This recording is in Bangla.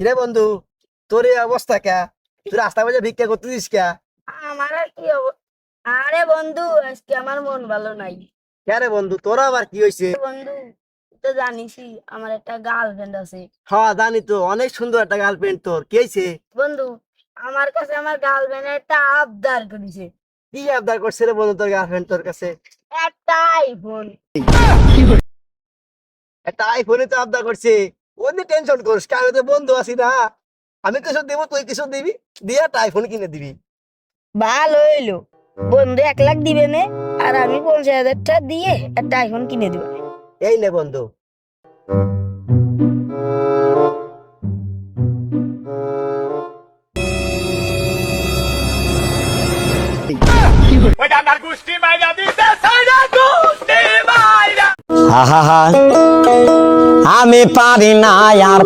কিরে বন্ধু তোর এই অবস্থা কে? তুই রাস্তা বাজে ভিক্ষা করতেছিস কে? আমার আর কি আরে বন্ধু আজকে আমার মন ভালো নাই। কে রে বন্ধু তোর আবার কি হয়েছে বন্ধু তো জানিসই আমার একটা গার্লফ্রেন্ড আছে। হ্যাঁ জানি তো অনেক সুন্দর একটা গার্লফ্রেন্ড তোর কি হয়েছে বন্ধু আমার কাছে আমার গার্লফ্রেন্ড একটা আবদার করেছে। কি আবদার করছে রে বন্ধু তোর গার্লফ্রেন্ড তোর কাছে? একটা আইফোন একটা আইফোনে তো আবদার করছে। ওই টেনশন করিস কে আমি তো বন্ধু আছি না আমি কিছু দিব তুই কিছু দিবি দিয়ে আইফোন কিনে দিবি। ভালো হইল। বন্ধু এক লাখ দিবে নে আর আমি পঞ্চাশ হাজারটা দিয়ে একটা আইফোন কিনে দিব। এই নে বন্ধু। আহা আমি পারি না আর